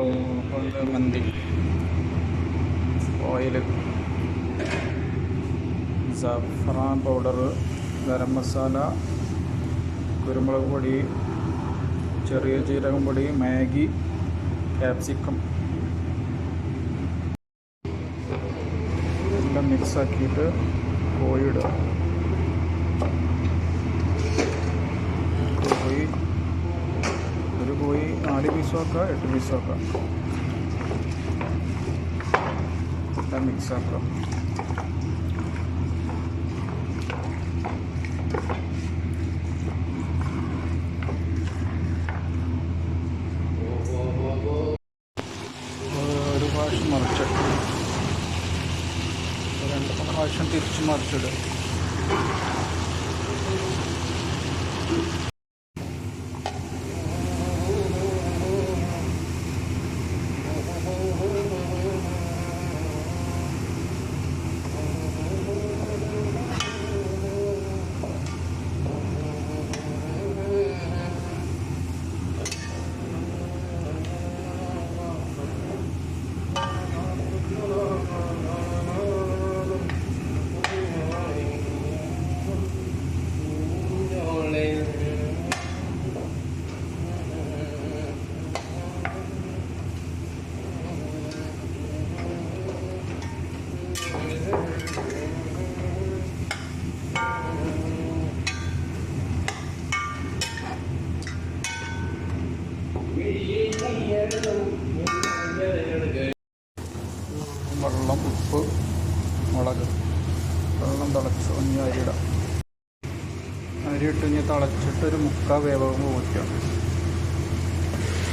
ഒന്ന് മന്തി oil saffron powder garam masala കുരുമുളക് പൊടി ചെറിയ ജീരകം പൊടി മാഗി ക്യാപ്സിക്കം. എല്ലാം മിക്സ് ആക്കിയിട്ട് നാല് പീസും ആക്കുക എട്ട് പീസും ആക്കുക എല്ലാം മിക്സ് ആക്കുക ഒരു പ്രാവശ്യം മറിച്ചിട്ട് രണ്ട് മൂന്ന് പ്രാവശ്യം തിരിച്ച് മറിച്ചിടുക വെള്ളം ഉപ്പ് മുളക്. വെള്ളം തിളച്ച്. ഇനി അരിയിടാം അരി ഇട്ട് ഇനി തിളച്ചിട്ടൊരു മുക്കാൽ വേവുമ്പോൾ ഊറ്റാം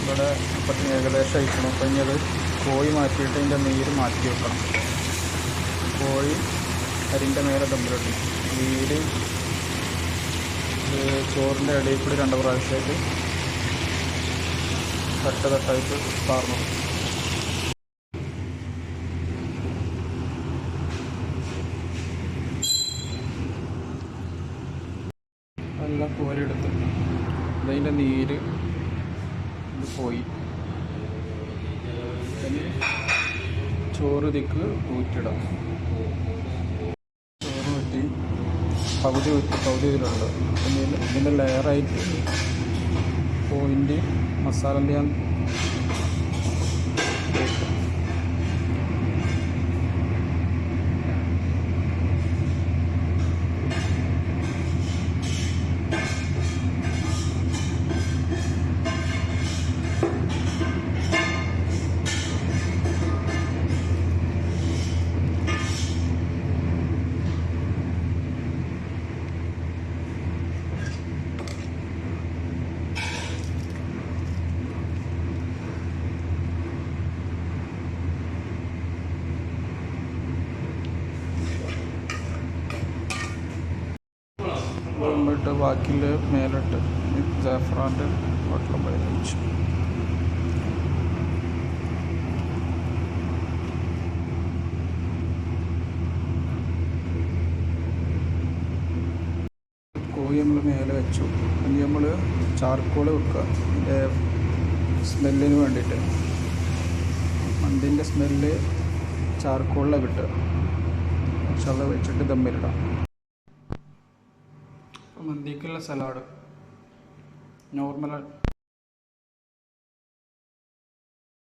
ഇവിടെ ഇപ്പം ഏകദേശം അയക്കണം. അപ്പം ഇനി അത് കോഴി മാറ്റിയിട്ട് അതിന്റെ നീര് മാറ്റി വെക്കണം. കോഴി അരിന്റെ മേലെ തമ്മിലിട്ടു വീട് ചോറിന്റെ ഇടയിൽ കൂടി രണ്ട് പ്രാവശ്യമായിട്ട് തട്ട തട്ടായിട്ട് പാർന്നു. നല്ല കോരെടുത്ത് അതിന്റെ നീര് ഇത് പോയി. ചോറ് തിക്ക് ഊറ്റിടാം. ചോറ് ഊറ്റി പകുതി ഊറ്റി പകുതി ഇതിലുണ്ട് പിന്നെ ഇതിന്റെ ലെയറായിട്ട് പോയിന്റ് മസാലന്റെ ഞാൻ വെള്ളമിട്ട് ബാക്കിയിൽ മേലിട്ട് ജാഫ്രാന്റെ പോയി വെച്ചു കോഴി നമ്മൾ മേലെ വെച്ചു. ഇനി നമ്മൾ ചാർക്കോൾ വെക്കുക. അതിന്റെ സ്മെല്ലിന് വേണ്ടിയിട്ട്. മന്തിന്റെ സ്മെല്ല് ചാർക്കോളിലാണ് കിട്ടുക. പക്ഷെ വെച്ചിട്ട് ദമ്മിലിടാം. മന്തിക്കുള്ള സലാഡ് നോർമൽ